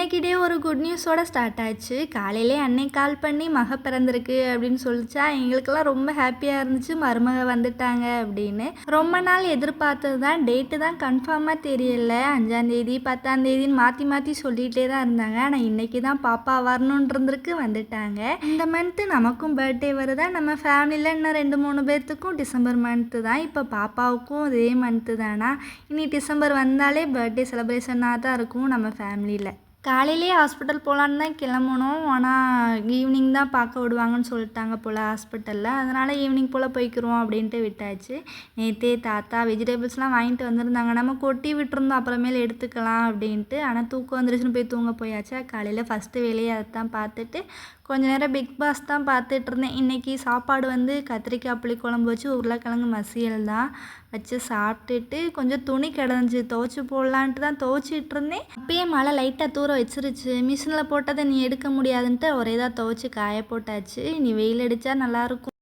இன்னைக்கிட்டே ஒரு good நியூஸோட start ஆச்சு. காலையிலே அன்னை கால் பண்ணி மக பிறந்திருக்கு அப்படின்னு சொல்லிச்சா எங்களுக்கெல்லாம் ரொம்ப ஹாப்பியாக இருந்துச்சு மருமக வந்துட்டாங்க அப்படின்னு. ரொம்ப நாள் எதிர்பார்த்தது தான் டேட்டு தான் கன்ஃபார்மாக தெரியல அஞ்சாந்தேதி பத்தாந்தேதின்னு மாற்றி மாற்றி சொல்லிகிட்டே தான் இருந்தாங்க. ஆனால் இன்றைக்கி தான் பாப்பா வரணுன்றதுக்கு வந்துட்டாங்க. இந்த மந்த்து நமக்கும் பர்த்டே வருதா நம்ம ஃபேமிலியில் இன்னும் ரெண்டு மூணு பேர்த்துக்கும் டிசம்பர் மந்த்து தான். இப்போ பாப்பாவுக்கும் இதே மந்த்து தானா? இனி டிசம்பர் வந்தாலே பர்த்டே செலிப்ரேஷனாக தான் இருக்கும் நம்ம ஃபேமிலியில் காலையிலே ஹாஸ்பிட்டல் போகலான்னு தான் கிளம்பணும். ஆனால் ஈவினிங் தான் பார்க்க விடுவாங்கன்னு சொல்லிட்டாங்க போல் ஹாஸ்பிட்டலில் அதனால் ஈவினிங் போல் போய்க்கிறோம் அப்படின்ட்டு விட்டாச்சு. நேற்றே தாத்தா வெஜிடபிள்ஸ்லாம் வாங்கிட்டு வந்திருந்தாங்க. நம்ம கொட்டி விட்டுருந்தோம். அப்புறமேல எடுத்துக்கலாம் அப்படின்ட்டு. ஆனால் தூக்கம் வந்துருச்சுன்னு போய் தூங்க போயாச்சா. காலையில் ஃபஸ்ட்டு வேலையை அதை தான் பார்த்துட்டு கொஞ்ச நேரம் பிக் பாஸ் தான் பார்த்துட்டு இருந்தேன். இன்றைக்கி சாப்பாடு வந்து கத்திரிக்காய் புளி குழம்பு வச்சு உருளைக்கிழங்கு மசியல் தான் வச்சு சாப்பிட்டுட்டு கொஞ்சம் துணி கிடந்துச்சு. துவச்சி போடலான்ட்டு தான் துவச்சிட்டு இருந்தேன். அப்பயே மழை லைட்டாக தூர வச்சிருச்சு மிஷினில் போட்டதை நீ எடுக்க முடியாதுன்ட்டு ஒரே இதாக துவைச்சி காய போட்டாச்சு. நீ வெயில் அடித்தா நல்லாயிருக்கும்